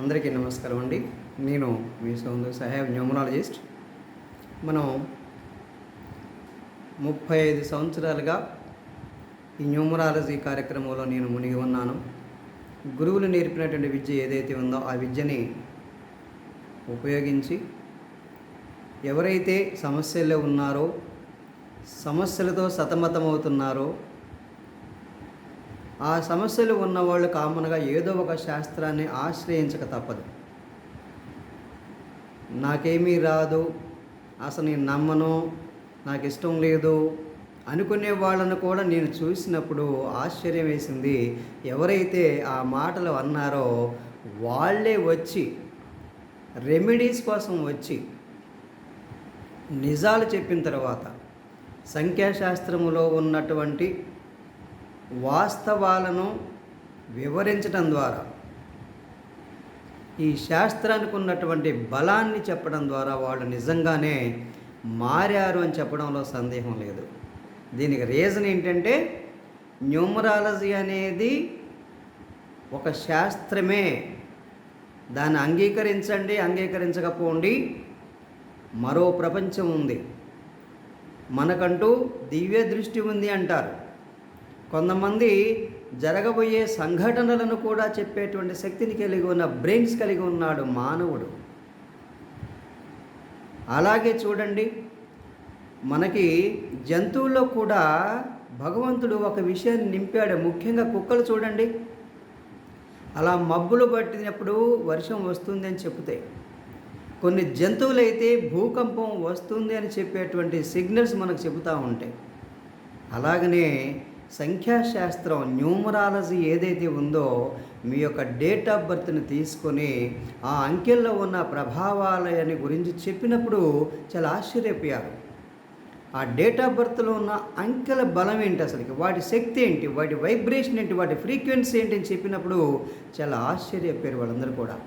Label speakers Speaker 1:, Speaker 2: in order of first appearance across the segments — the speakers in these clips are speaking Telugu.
Speaker 1: అందరికీ నమస్కారం అండి. నేను మీ సౌందర్ సహాయ న్యూమరాలజిస్ట్. మనం ముప్పై ఐదు సంవత్సరాలుగా ఈ న్యూమరాలజీ కార్యక్రమంలో నేను మునిగి ఉన్నాను. గురువులు నేర్పినటువంటి విద్య ఏదైతే ఉందో ఆ విద్యని ఉపయోగించి ఎవరైతే సమస్యల్లో ఉన్నారో సమస్యలతో సతమతమవుతున్నారో ఆ సమస్యలు ఉన్నవాళ్ళు కామన్గా ఏదో ఒక శాస్త్రాన్ని ఆశ్రయించక తప్పదు. నాకేమీ రాదు అసలు నేను నమ్మను నాకు ఇష్టం లేదు అనుకునే వాళ్ళను కూడా నేను చూసినప్పుడు ఆశ్చర్యం వేసింది. ఎవరైతే ఆ మాటలు అన్నారో వాళ్ళే వచ్చి రెమెడీస్ కోసం వచ్చి నిజాలు చెప్పిన తర్వాత సంఖ్యాశాస్త్రములో ఉన్నటువంటి వాస్తవాలను వివరించడం ద్వారా ఈ శాస్త్రానికి ఉన్నటువంటి బలాన్ని చెప్పడం ద్వారా వాళ్ళు నిజంగానే మారారు అని చెప్పడంలో సందేహం లేదు. దీనికి రీజన్ ఏంటంటే న్యూమరాలజీ అనేది ఒక శాస్త్రమే. దాన్ని అంగీకరించండి అంగీకరించకపోండి మరో ప్రపంచం ఉంది. మనకంటూ దివ్య దృష్టి ఉంది అంటారు. కొంతమంది జరగబోయే సంఘటనలను కూడా చెప్పేటువంటి శక్తిని కలిగి ఉన్న బ్రెయిన్స్ కలిగి ఉన్నాడు మానవుడు. అలాగే చూడండి మనకి జంతువుల్లో కూడా భగవంతుడు ఒక విషయాన్ని నింపాడు. ముఖ్యంగా కుక్కలు చూడండి. అలా మబ్బులు పట్టినప్పుడు వర్షం వస్తుంది అని చెప్తాయి కొన్ని జంతువులైతే భూకంపం వస్తుంది అని చెప్పేటువంటి సిగ్నల్స్ మనకు చెబుతూ ఉంటాయి. అలాగనే సంఖ్యాశాస్త్రం న్యూమరాలజీ ఏదైతే ఉందో మీ యొక్క డేట్ ఆఫ్ బర్త్ని తీసుకొని ఆ అంకెల్లో ఉన్న ప్రభావాలని గురించి చెప్పినప్పుడు చాలా ఆశ్చర్యపోయారు. ఆ డేట్ ఆఫ్ బర్త్లో ఉన్న అంకెల బలం ఏంటి అసలుకి? వాటి శక్తి ఏంటి? వాటి వైబ్రేషన్ ఏంటి? వాటి ఫ్రీక్వెన్సీ ఏంటి అని చెప్పినప్పుడు చాలా ఆశ్చర్యపోయారు వాళ్ళందరూ కూడా.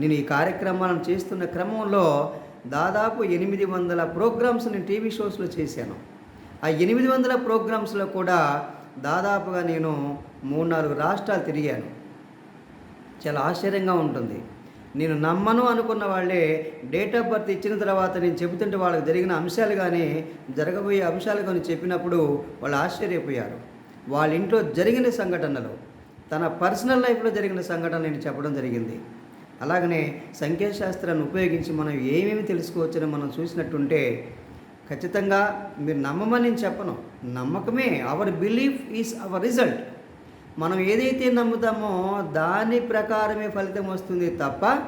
Speaker 1: నేను ఈ కార్యక్రమాలను చేస్తున్న క్రమంలో దాదాపు ఎనిమిది వందల ప్రోగ్రామ్స్ నేను టీవీ షోస్లో చేశాను. ఆ ఎనిమిది వందల ప్రోగ్రామ్స్లో కూడా దాదాపుగా నేను మూడు నాలుగు రాష్ట్రాలు తిరిగాను. చాలా ఆశ్చర్యంగా ఉంటుంది. నేను నమ్మను అనుకున్న వాళ్ళే డేట్ ఆఫ్ బర్త్ ఇచ్చిన తర్వాత నేను చెబుతుంటే వాళ్ళకి జరిగిన అంశాలు కానీ జరగబోయే అంశాలు కానీ చెప్పినప్పుడు వాళ్ళు ఆశ్చర్యపోయారు. వాళ్ళ ఇంట్లో జరిగిన సంఘటనలు తన పర్సనల్ లైఫ్లో జరిగిన సంఘటన నేను చెప్పడం జరిగింది. అలాగనే సంఖ్యాశాస్త్రాన్ని ఉపయోగించి మనం ఏమేమి తెలుసుకోవచ్చని మనం చూసినట్టుంటే ఖచ్చితంగా మీరు నమ్మమని నేను చెప్పను. నమ్మకమే. Our belief is our result మనం ఏదైతే నమ్ముతామో దాని ప్రకారమే ఫలితం వస్తుంది తప్ప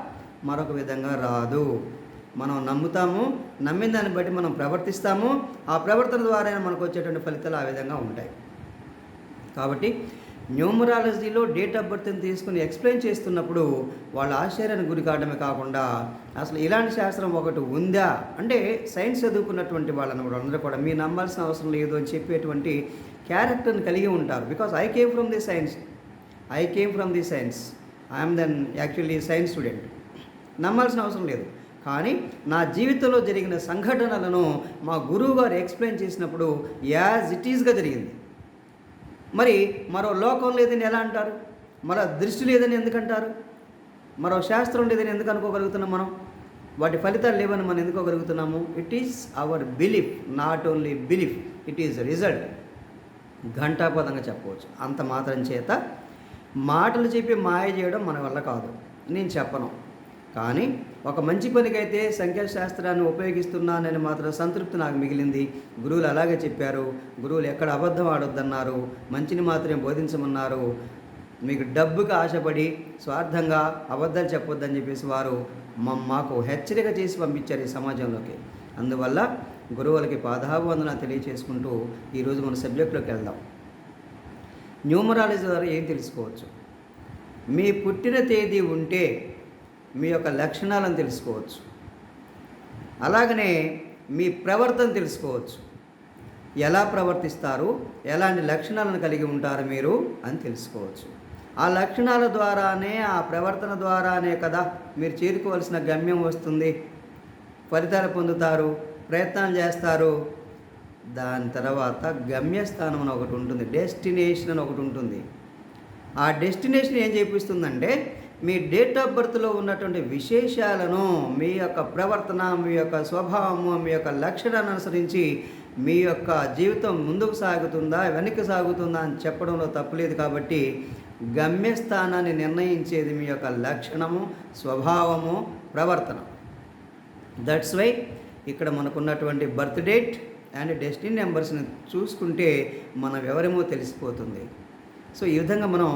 Speaker 1: మరొక విధంగా రాదు. మనం నమ్ముతాము నమ్మిన దాన్ని బట్టి మనం ప్రవర్తిస్తాము. ఆ ప్రవర్తన ద్వారా మనకు వచ్చేటువంటి ఫలితాలు ఆ విధంగా ఉంటాయి. కాబట్టి న్యూమరాలజీలో డేట్ ఆఫ్ బర్త్ని తీసుకుని ఎక్స్ప్లెయిన్ చేస్తున్నప్పుడు వాళ్ళ ఆశ్చర్యానికి గురి కావడమే కాకుండా అసలు ఇలాంటి శాస్త్రం ఒకటి ఉందా? అంటే సైన్స్ చదువుకున్నటువంటి వాళ్ళని కూడా అందరూ కూడా మీరు నమ్మాల్సిన అవసరం లేదు అని చెప్పేటువంటి క్యారెక్టర్ని కలిగి ఉంటారు. Because I came from the science I came from the science I'm then actually science student నమ్మాల్సిన అవసరం లేదు. కానీ నా జీవితంలో జరిగిన సంఘటనలను మా గురువు గారు ఎక్స్ప్లెయిన్ చేసినప్పుడు యాజ్ ఇట్ ఈస్గా జరిగింది. మరి మరో లోకం లేదని ఎలా అంటారు? మరో దృష్టి లేదని ఎందుకంటారు? మరో శాస్త్రం లేదని ఎందుకు అనుకోగలుగుతున్నాం మనం? వాటి ఫలితాలు లేవని మనం ఎందుకోగలుగుతున్నాము it is our belief not only belief it is result ఘంటాపదంగా చెప్పవచ్చు. అంత మాత్రం చేత మాటలు చెప్పి మాయ చేయడం మన వల్ల కాదు. నేను చెప్పను. కానీ ఒక మంచి పనికైతే సంఖ్యాశాస్త్రాన్ని ఉపయోగిస్తున్నానని మాత్రం సంతృప్తి నాకు మిగిలింది. గురువులు అలాగే చెప్పారు. గురువులు ఎక్కడ అబద్ధం ఆడొద్దన్నారు. మంచిని మాత్రమే బోధించమన్నారు. మీకు డబ్బుకి ఆశపడి స్వార్థంగా అబద్ధాలు చెప్పొద్దని చెప్పేసి వారు మాకు హెచ్చరిక చేసి పంపించారు ఈ సమాజంలోకి. అందువల్ల గురువులకి పాదాభివందన తెలియచేసుకుంటూ ఈరోజు మన సబ్జెక్టులోకి వెళ్దాం. న్యూమరాలజీ ద్వారా ఏం తెలుసుకోవచ్చు? మీ పుట్టిన తేదీ ఉంటే మీ యొక్క లక్షణాలను తెలుసుకోవచ్చు. అలాగనే మీ ప్రవర్తన తెలుసుకోవచ్చు. ఎలా ప్రవర్తిస్తారు? ఎలాంటి లక్షణాలను కలిగి ఉంటారు మీరు అని తెలుసుకోవచ్చు. ఆ లక్షణాల ద్వారానే ఆ ప్రవర్తన ద్వారానే కదా మీరు చేరుకోవాల్సిన గమ్యం వస్తుంది. ఫలితాలు పొందుతారు ప్రయత్నాలు చేస్తారు. దాని తర్వాత గమ్యస్థానం అని ఒకటి ఉంటుంది డెస్టినేషన్ అని ఒకటి ఉంటుంది. ఆ డెస్టినేషన్ ఏం చేపిస్తుందంటే మీ డేట్ ఆఫ్ బర్త్లో ఉన్నటువంటి విశేషాలను మీ యొక్క ప్రవర్తన మీ యొక్క స్వభావము మీ యొక్క లక్షణాన్ని అనుసరించి మీ యొక్క జీవితం ముందుకు సాగుతుందా వెనక్కి సాగుతుందా అని చెప్పడంలో తప్పులేదు కాబట్టి గమ్యస్థానాన్ని నిర్ణయించేది మీ యొక్క లక్షణము స్వభావము ప్రవర్తన. దట్స్ వై ఇక్కడ మనకున్నటువంటి బర్త్ డేట్ అండ్ డెస్టినీ నెంబర్స్ని చూసుకుంటే మనం ఎవరేమో తెలిసిపోతుంది. సో ఈ విధంగా మనం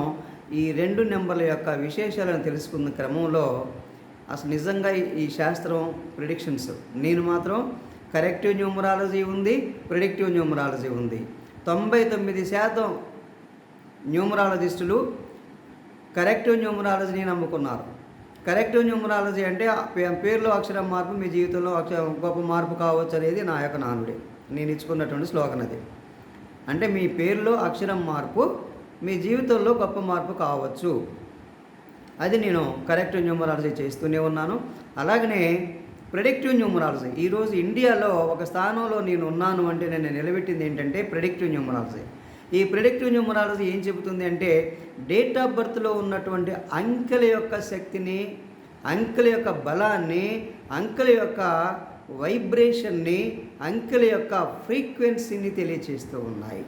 Speaker 1: ఈ రెండు నెంబర్ల యొక్క విశేషాలను తెలుసుకున్న క్రమంలో అసలు నిజంగా ఈ శాస్త్రం ప్రిడిక్షన్స్ నేను మాత్రం కరెక్టివ్ న్యూమరాలజీ ఉంది ప్రిడిక్టివ్ న్యూమరాలజీ ఉంది. తొంభై తొమ్మిది శాతం న్యూమరాలజిస్టులు కరెక్టివ్ న్యూమరాలజీని నమ్ముకున్నారు. కరెక్టివ్ న్యూమరాలజీ అంటే ఆ పే- పేరులో అక్షరం మార్పు మీ జీవితంలో అక్షరం గొప్ప మార్పు కావచ్చు అనేది నా యొక్క నానుడి. నేను ఇచ్చుకున్నటువంటి స్లోగన్ అది. అంటే మీ పేరులో అక్షరం మార్పు మీ జీవితంలో గొప్ప మార్పు కావచ్చు. అది నేను కరెక్టివ్ న్యూమరాలజీ చేస్తూనే ఉన్నాను. అలాగనే ప్రిడిక్టివ్ న్యూమరాలజీ ఈరోజు ఇండియాలో ఒక స్థానంలో నేను ఉన్నాను అంటే నేను నిలబెట్టింది ఏంటంటే ప్రెడిక్టివ్ న్యూమరాలజీ ఈ ప్రిడిక్టివ్ న్యూమరాలజీ ఏం చెబుతుంది అంటే డేట్ ఆఫ్ బర్త్లో ఉన్నటువంటి అంకెల యొక్క శక్తిని అంకెల యొక్క బలాన్ని అంకెల యొక్క వైబ్రేషన్ని అంకెల యొక్క ఫ్రీక్వెన్సీని తెలియచేస్తూ ఉన్నాయి.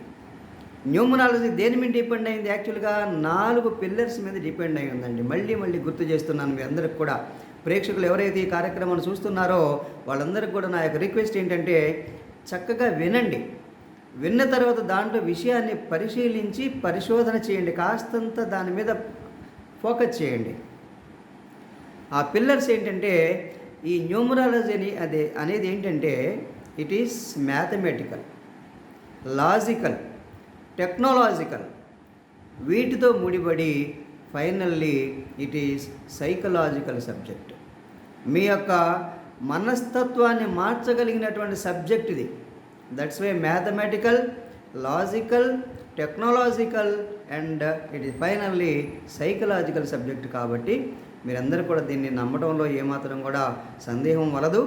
Speaker 1: న్యూమరాలజీ దేని మీద డిపెండ్ అయింది? యాక్చువల్గా నాలుగు పిల్లర్స్ మీద డిపెండ్ అయి ఉందండి. మళ్ళీ మళ్ళీ గుర్తు చేస్తున్నాను మీ అందరికి కూడా. ప్రేక్షకులు ఎవరైతే ఈ కార్యక్రమాన్ని చూస్తున్నారో వాళ్ళందరికీ కూడా నా యొక్క రిక్వెస్ట్ ఏంటంటే చక్కగా వినండి. విన్న తర్వాత దాంట్లో విషయాన్ని పరిశీలించి పరిశోధన చేయండి. కాస్తంత దాని మీద ఫోకస్ చేయండి. ఆ పిల్లర్స్ ఏంటంటే ఈ న్యూమరాలజీ అని అదే అనేది ఏంటంటే it is mathematical logical. Technological. వీటితో ముడిపడి finally it is psychological subject. మీ యొక్క మనస్తత్వాన్ని మార్చగలిగినటువంటి సబ్జెక్ట్ ఇది. That's way mathematical logical technological and it is finally psychological subject కాబట్టి మీరందరూ కూడా దీన్ని నమ్మడంలో ఏమాత్రం కూడా సందేహం వలదు.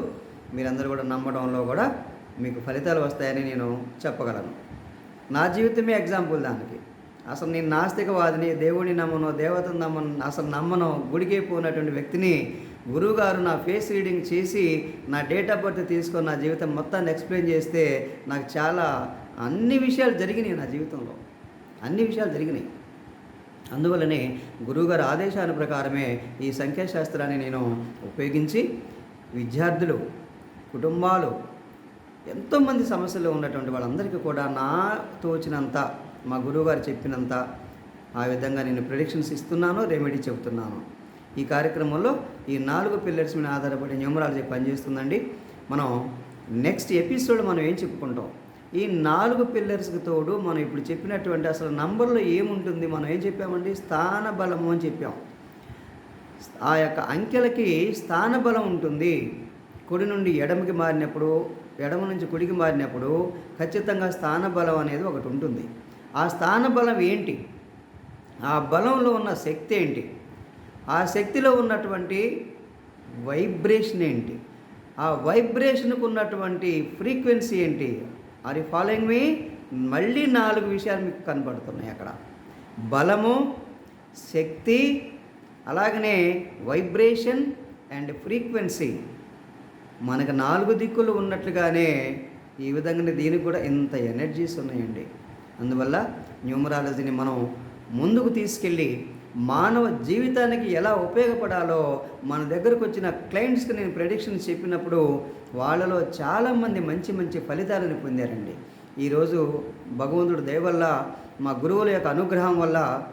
Speaker 1: మీరందరూ కూడా నమ్మడంలో కూడా మీకు ఫలితాలు వస్తాయని నేను చెప్పగలను. నా జీవితమే ఎగ్జాంపుల్ దానికి. అసలు నేను నాస్తికవాదిని దేవుడిని నమ్మను దేవతను నమ్మను అసలు నమ్మను గుడికైపోయినటువంటి వ్యక్తిని గురువుగారు నా ఫేస్ రీడింగ్ చేసి నా డేట్ ఆఫ్ బర్త్ తీసుకొని నా జీవితం మొత్తాన్ని ఎక్స్ప్లెయిన్ చేస్తే నాకు చాలా అన్ని విషయాలు జరిగినాయి నా జీవితంలో. అన్ని విషయాలు జరిగినాయి. అందువల్లనే గురువుగారి ఆదేశాల ప్రకారమే ఈ సంఖ్యాశాస్త్రాన్ని నేను ఉపయోగించి విద్యార్థులు కుటుంబాలు ఎంతోమంది సమస్యలు ఉన్నటువంటి వాళ్ళందరికీ కూడా నా తోచినంత మా గురువుగారు చెప్పినంత ఆ విధంగా నేను ప్రిడిక్షన్స్ ఇస్తున్నాను రెమెడీ చెబుతున్నాను. ఈ కార్యక్రమంలో ఈ నాలుగు పిల్లర్స్ మీద ఆధారపడి న్యూమరాలజీ పనిచేస్తుందండి. మనం నెక్స్ట్ ఎపిసోడ్ మనం ఏం చెప్పుకుంటాం? ఈ నాలుగు పిల్లర్స్కి తోడు మనం ఇప్పుడు చెప్పినటువంటి అసలు నంబర్లో ఏముంటుంది? మనం ఏం చెప్పామండి? స్థాన బలము అని చెప్పాం. ఆ యొక్క అంకెలకి స్థాన బలం ఉంటుంది. కుడి నుండి ఎడమకి మారినప్పుడు ఎడమ నుంచి కుడికి మారినప్పుడు ఖచ్చితంగా స్థాన బలం అనేది ఒకటి ఉంటుంది. ఆ స్థాన బలం ఏంటి? ఆ బలంలో ఉన్న శక్తి ఏంటి? ఆ శక్తిలో ఉన్నటువంటి వైబ్రేషన్ ఏంటి? ఆ వైబ్రేషన్కు ఉన్నటువంటి ఫ్రీక్వెన్సీ ఏంటి? Are following me? మళ్ళీ నాలుగు విషయాలు మీకు కనబడుతున్నాయి అక్కడ. బలము శక్తి అలాగనే వైబ్రేషన్ అండ్ ఫ్రీక్వెన్సీ. మనకు నాలుగు దిక్కులు ఉన్నట్లుగానే ఈ విధంగానే దీనికి కూడా ఇంత ఎనర్జీస్ ఉన్నాయండి. అందువల్ల న్యూమరాలజీని మనం ముందుకు తీసుకెళ్ళి మానవ జీవితానికి ఎలా ఉపయోగపడాలో మన దగ్గరకు వచ్చిన క్లయింట్స్కి నేను ప్రెడిక్షన్ చెప్పినప్పుడు వాళ్ళలో చాలామంది మంచి మంచి ఫలితాలను పొందారండి. ఈరోజు భగవంతుడు దయవల్ల మా గురువుల యొక్క అనుగ్రహం వల్ల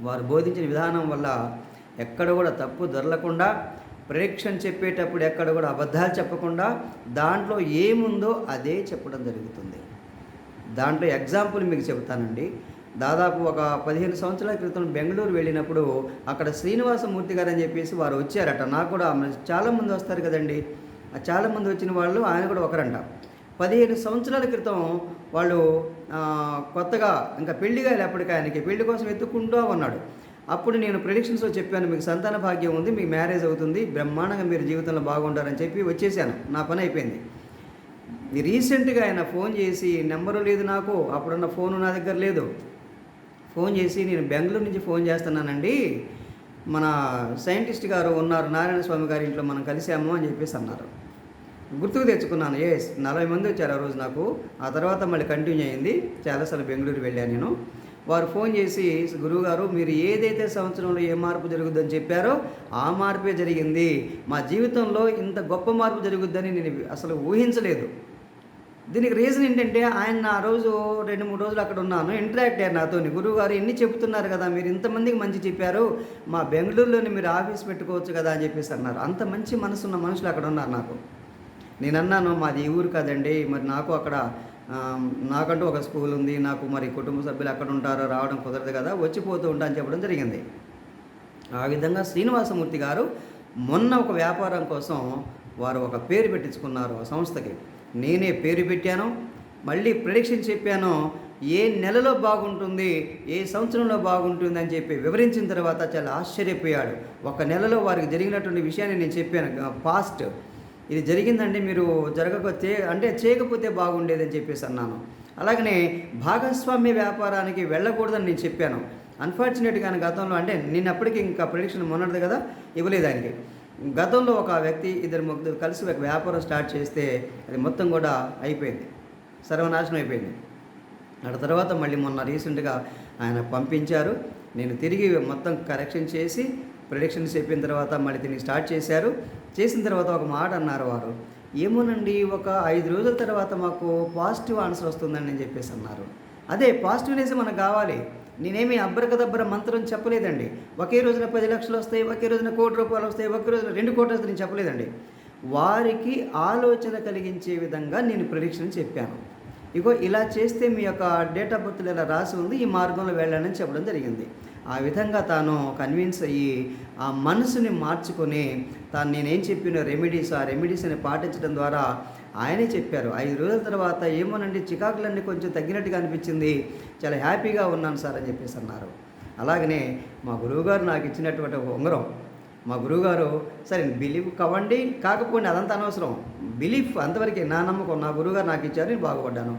Speaker 1: వారు బోధించిన విధానం వల్ల ఎక్కడ కూడా తప్పు దొరలకుండా ప్రేక్షణ చెప్పేటప్పుడు ఎక్కడ కూడా అబద్ధాలు చెప్పకుండా దాంట్లో ఏముందో అదే చెప్పడం జరుగుతుంది. దాంట్లో ఎగ్జాంపుల్ మీకు చెబుతానండి. దాదాపు ఒక పదిహేను సంవత్సరాల క్రితం బెంగళూరు వెళ్ళినప్పుడు అక్కడ శ్రీనివాసమూర్తి గారు అని చెప్పేసి వారు వచ్చారట. నాకు కూడా చాలామంది వస్తారు కదండి. చాలామంది వచ్చిన వాళ్ళు ఆయన కూడా ఒకరంట. పదిహేను సంవత్సరాల క్రితం వాళ్ళు కొత్తగా ఇంకా పెళ్ళిగా ఎప్పటికీ ఆయనకి. పెళ్ళి కోసం ఎత్తుకుంటూ ఉన్నాడు. అప్పుడు నేను ప్రిడిక్షన్స్లో చెప్పాను మీకు సంతాన భాగ్యం ఉంది మీకు మ్యారేజ్ అవుతుంది బ్రహ్మాండంగా మీరు జీవితంలో బాగుంటారని చెప్పి వచ్చేసాను. నా పని అయిపోయింది. రీసెంట్గా ఆయన ఫోన్ చేసి నెంబరు లేదు నాకు అప్పుడున్న ఫోను నా దగ్గర లేదు. ఫోన్ చేసి నేను బెంగళూరు నుంచి ఫోన్ చేస్తున్నానండి. మన సైంటిస్ట్ గారు ఉన్నారు నారాయణ స్వామి గారి ఇంట్లో మనం కలిసాము అని చెప్పేసి అన్నారు. గుర్తుకు తెచ్చుకున్నాను ఎస్ నలభై మంది వచ్చారు ఆ రోజు నాకు. ఆ తర్వాత మళ్ళీ కంటిన్యూ అయింది. చాలాసార్లు బెంగళూరు వెళ్ళాను నేను. వారు ఫోన్ చేసి గురువుగారు మీరు ఏదైతే సంవత్సరంలో ఏ మార్పు జరుగుద్దని చెప్పారో ఆ మార్పే జరిగింది. మా జీవితంలో ఇంత గొప్ప మార్పు జరుగుద్దని నేను అసలు ఊహించలేదు. దీనికి రీజన్ ఏంటంటే ఆయన ఆ రోజు రెండు మూడు రోజులు అక్కడ ఉన్నాను. ఇంటరాక్ట్ అయ్యారు నాతో గురువుగారు ఎన్ని చెప్తున్నారు కదా మీరు ఇంతమందికి మంచి చెప్పారు. మా బెంగళూరులోనే మీరు ఆఫీస్ పెట్టుకోవచ్చు కదా అని చెప్పేసి అన్నారు. అంత మంచి మనసున్న మనుషులు అక్కడ ఉన్నారు నాకు. నేను అన్నాను మాది ఈ ఊరు కదండి. మరి నాకు అక్కడ నాకంటూ ఒక స్కూల్ ఉంది నాకు మరి కుటుంబ సభ్యులు అక్కడ ఉంటారో రావడం కుదరదు కదా వచ్చిపోతూ ఉంటా అని చెప్పడం జరిగింది. ఆ విధంగా శ్రీనివాసమూర్తి గారు మొన్న ఒక వ్యాపారం కోసం వారు ఒక పేరు పెట్టించుకున్నారు ఆ సంస్థకి. నేనే పేరు పెట్టాను మళ్ళీ ప్రిడిక్షన్ చెప్పాను ఏ నెలలో బాగుంటుంది ఏ సంవత్సరంలో బాగుంటుంది అని చెప్పి వివరించిన తర్వాత చాలా ఆశ్చర్యపోయాడు. ఒక నెలలో వారికి జరిగినటువంటి విషయాన్ని నేను చెప్పాను పాస్ట్ ఇది జరిగిందండి మీరు జరగకపోతే అంటే చేయకపోతే బాగుండేదని చెప్పేసి అన్నాను. అలాగనే భాగస్వామ్య వ్యాపారానికి వెళ్ళకూడదని నేను చెప్పాను. అన్ఫార్చునేట్గా గతంలో అంటే నేను అప్పటికి ఇంకా ప్రొడిక్షన్ మొన్నది కదా ఇవ్వలేదు ఆయనకి. గతంలో ఒక వ్యక్తి ఇద్దరు ముగ్గురు కలిసి ఒక వ్యాపారం స్టార్ట్ చేస్తే అది మొత్తం కూడా అయిపోయింది. సర్వనాశనం అయిపోయింది. అటు తర్వాత మళ్ళీ మొన్న రీసెంట్గా ఆయన పంపించారు. నేను తిరిగి మొత్తం కరెక్షన్ చేసి ప్రొడిక్షన్స్ చెప్పిన తర్వాత మళ్ళీ దీన్ని స్టార్ట్ చేశారు. చేసిన తర్వాత ఒక మాట అన్నారు వారు. ఏమోనండి ఒక ఐదు రోజుల తర్వాత మాకు పాజిటివ్ ఆన్సర్ వస్తుందని నేను చెప్పేసి అన్నారు. అదే పాజిటివ్నెస్ మనకు కావాలి. నేనేమి అబ్బరకదబ్బర మంత్రం చెప్పలేదండి. ఒకే రోజున పది లక్షలు వస్తాయి ఒకే రోజున కోటి రూపాయలు వస్తాయి ఒకే రోజున రెండు కోట్లు వస్తాయి నేను చెప్పలేదండి. వారికి ఆలోచన కలిగించే విధంగా నేను ప్రొడిక్షన్ చెప్పాను. ఇగో ఇలా చేస్తే మీ యొక్క డేట్ ఆఫ్ బర్త్లో ఇలా రాసి ఉంది ఈ మార్గంలో వెళ్ళాలని చెప్పడం జరిగింది. ఆ విధంగా తాను కన్విన్స్ అయ్యి ఆ మనసుని మార్చుకొని తాను నేనేం చెప్పిన రెమెడీస్ ఆ రెమెడీస్ని పాటించడం ద్వారా ఆయనే చెప్పారు. ఐదు రోజుల తర్వాత ఏమోనండి చికాకులన్నీ కొంచెం తగ్గినట్టుగా అనిపించింది. చాలా హ్యాపీగా ఉన్నాను సార్ అని చెప్పేసి అన్నారు. అలాగనే మా గురువుగారు నాకు ఇచ్చినటువంటి ఉంగరం. మా గురువుగారు సరే బిలీఫ్ కావండి కాకపోండి అదంతా అనవసరం. బిలీఫ్ అంతవరకే నా నమ్మకం నా గురువుగారు నాకు ఇచ్చారు నేను బాగుపడ్డాను.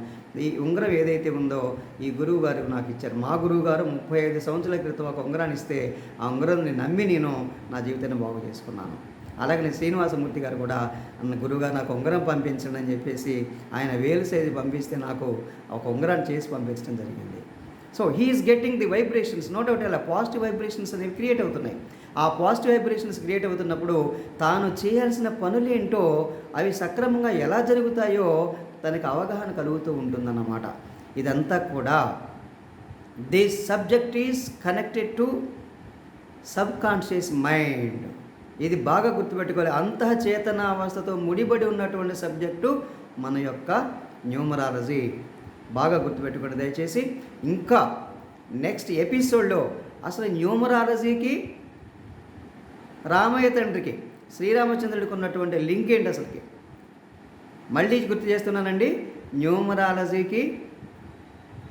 Speaker 1: ఈ ఉంగరం ఏదైతే ఉందో ఈ గురువు గారు నాకు ఇచ్చారు. మా గురువు గారు ముప్పై ఐదు సంవత్సరాల క్రితం ఒక ఉంగరాన్ని ఇస్తే ఆ ఉంగరాన్ని నమ్మి నేను నా జీవితాన్ని బాగు చేసుకున్నాను. అలాగనే శ్రీనివాసమూర్తి గారు కూడా అన్న గురువుగారు నాకు ఉంగరం పంపించండి అని చెప్పేసి ఆయన వేలు సైజు పంపిస్తే నాకు ఒక ఉంగరాన్ని చేసి పంపించడం జరిగింది. So he is getting the vibrations no doubt అలా పాజిటివ్ వైబ్రేషన్స్ అనేవి క్రియేట్ అవుతున్నాయి. ఆ పాజిటివ్ వైబ్రేషన్స్ క్రియేట్ అవుతున్నప్పుడు తాను చేయాల్సిన పనులేంటో అవి సక్రమంగా ఎలా జరుగుతాయో తనకు అవగాహన కలుగుతూ ఉంటుందన్నమాట. ఇదంతా కూడా this subject is connected to subconscious mind. ఇది బాగా గుర్తుపెట్టుకోవాలి. అంతః చేతనావస్థతో ముడిపడి ఉన్నటువంటి సబ్జెక్టు మన యొక్క న్యూమరాలజీ. బాగా గుర్తుపెట్టుకోండి. దయచేసి ఇంకా నెక్స్ట్ ఎపిసోడ్లో అసలు న్యూమరాలజీకి రామయ్య తండ్రికి శ్రీరామచంద్రుడికి ఉన్నటువంటి లింక్ ఏంటి అసలుకి? మళ్ళీ గుర్తు చేస్తున్నానండి న్యూమరాలజీకి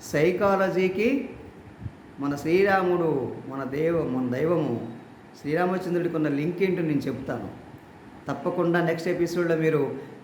Speaker 1: సైకాలజీకి మన శ్రీరాముడు మన దేవ మన దైవము శ్రీరామచంద్రుడికి ఉన్న లింక్ ఏంటో నేను చెప్తాను. తప్పకుండా నెక్స్ట్ ఎపిసోడ్లో మీరు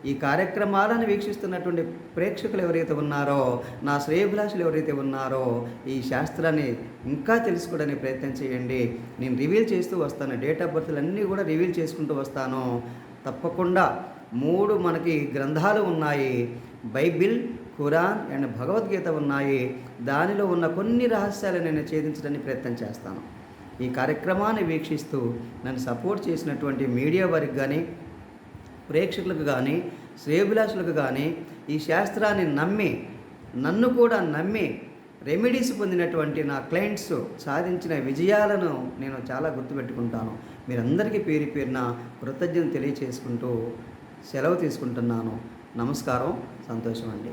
Speaker 1: ఈ కార్యక్రమాలను వీక్షిస్తున్నటువంటి ప్రేక్షకులు ఎవరైతే ఉన్నారో నా శ్రేయభిలాషులు ఎవరైతే ఉన్నారో ఈ శాస్త్రాన్ని ఇంకా తెలుసుకోవడానికి ప్రయత్నం చేయండి. నేను రివీల్ చేస్తూ వస్తాను. డేట్ ఆఫ్ బర్త్లు అన్నీ కూడా రివీల్ చేసుకుంటూ వస్తాను. తప్పకుండా మూడు మనకి గ్రంథాలు ఉన్నాయి. బైబిల్ ఖురాన్ అండ్ భగవద్గీత ఉన్నాయి. దానిలో ఉన్న కొన్ని రహస్యాలు నేను ఛేదించడానికి ప్రయత్నం చేస్తాను. ఈ కార్యక్రమాన్ని వీక్షిస్తూ నన్ను సపోర్ట్ చేసినటువంటి మీడియా వారికి కానీ ప్రేక్షకులకు కానీ శ్రేయభిలాషులకు కానీ ఈ శాస్త్రాన్ని నమ్మి నన్ను కూడా నమ్మి రెమెడీస్ పొందినటువంటి నా క్లయింట్స్ సాధించిన విజయాలను నేను చాలా గుర్తుపెట్టుకుంటాను. మీరందరికీ పేరు పేరున కృతజ్ఞత తెలియచేసుకుంటూ సెలవు తీసుకుంటున్నాను. నమస్కారం సంతోషం అండి.